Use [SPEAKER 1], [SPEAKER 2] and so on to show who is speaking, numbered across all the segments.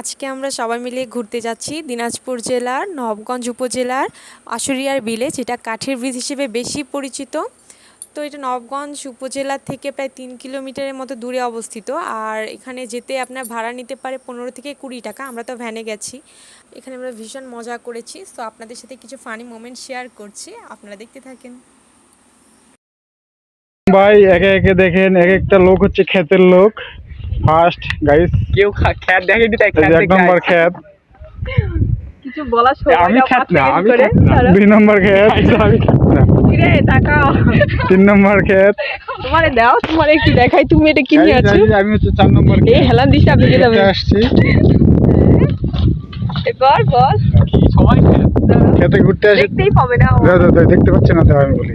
[SPEAKER 1] আজকে আমরা সবাই মিলে ঘুরতে যাচ্ছি দিনাজপুর জেলার নবগঞ্জ উপজেলার আশুরিয়ার বিলে, যেটা কাঠের ব্রিজ হিসেবে বেশি পরিচিত। তো এটা নবগঞ্জ উপজেলা থেকে প্রায় তিন কিলোমিটারের মতো দূরে অবস্থিত। আর এখানে যেতে আপনার ভাড়া নিতে পারে পনেরো থেকে কুড়ি টাকা, আমরা তো ভ্যানে গেছি। এখানে আমরা ভীষণ মজা করেছি। তো আপনাদের সাথে কিছু ফানি মোমেন্ট শেয়ার করছি। আপনারা দেখতে থাকেন।
[SPEAKER 2] ভাই, একে একে দেখেন এক একটা লোক হচ্ছে ক্ষেতের লোক। ফার্স্ট গাইস
[SPEAKER 3] কেউ খ্যাত দেখেনি তাই
[SPEAKER 2] এক
[SPEAKER 3] খ্যাত দেখে
[SPEAKER 2] নম্বর। ক্ষেত
[SPEAKER 4] কিছু সময়
[SPEAKER 3] আমি খ্যাত না, আমি খ্যাত।
[SPEAKER 2] দুই নম্বর
[SPEAKER 3] আমি খ্যাত না।
[SPEAKER 4] তাকাও।
[SPEAKER 2] তিন নম্বর
[SPEAKER 4] তোমারে দাও তোমার একটু দেখাই তুমি এটা কি নিয়ে আছো?
[SPEAKER 2] আমি হচ্ছে চার নম্বর
[SPEAKER 4] এই হেলান দিশা আপনি যাবে
[SPEAKER 2] খেতে আসছি।
[SPEAKER 4] এবার বল
[SPEAKER 3] কি সবাই খ্যাত?
[SPEAKER 2] খেতে ঘুরতে আসে
[SPEAKER 4] দেখতেই পাবে না
[SPEAKER 2] দেখতে পাচ্ছি না তো আমি বলি।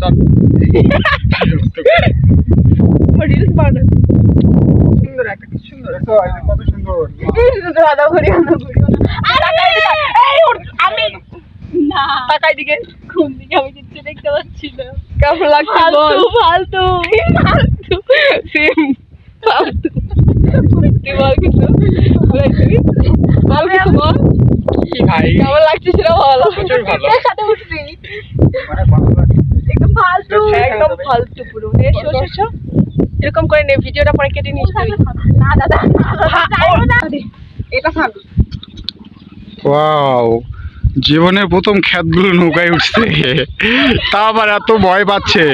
[SPEAKER 3] চল, চল।
[SPEAKER 4] রিলস বানানো।
[SPEAKER 3] সুন্দর একটা কি সুন্দর
[SPEAKER 2] দেখো, কত সুন্দর।
[SPEAKER 4] দাদা ঘুরিও না ঘুরিও না আর তাকাই দিকে এই ওর- আমি না। তাকাই দিকে। কোন দিকে আমি কিচ্ছু দেখতে পাচ্ছি না কেমন লাগছে বল? ফালতু ফালতু। সেম ফালতু। তুই বল কিছু? বল কিছু বল?
[SPEAKER 3] কি ভাই।
[SPEAKER 4] কেমন লাগছে সেটা বল।
[SPEAKER 3] প্রচুর ভালো।
[SPEAKER 4] সাথে উঠছি একদম ফালতু। একদম ফালতু পুরো। এসো এসো, এসো। এরকম করে নে ভিডিওটা পরে কেটে নিস তুই। না দাদা এটা
[SPEAKER 2] ওয়াও জীবনের প্রথম ক্ষেতগুলো নৌকায় উঠছে। তা আবার এত ভয় পাচ্ছে।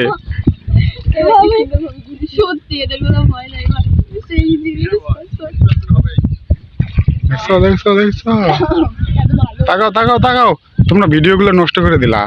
[SPEAKER 5] সত্যি এদের কোনো ভয় নাই সেই
[SPEAKER 2] দেখছ দেখছ দেখছ। তাকাও তাকাও তাকাও। তোমরা ভিডিওগুলো নষ্ট করে দিলা।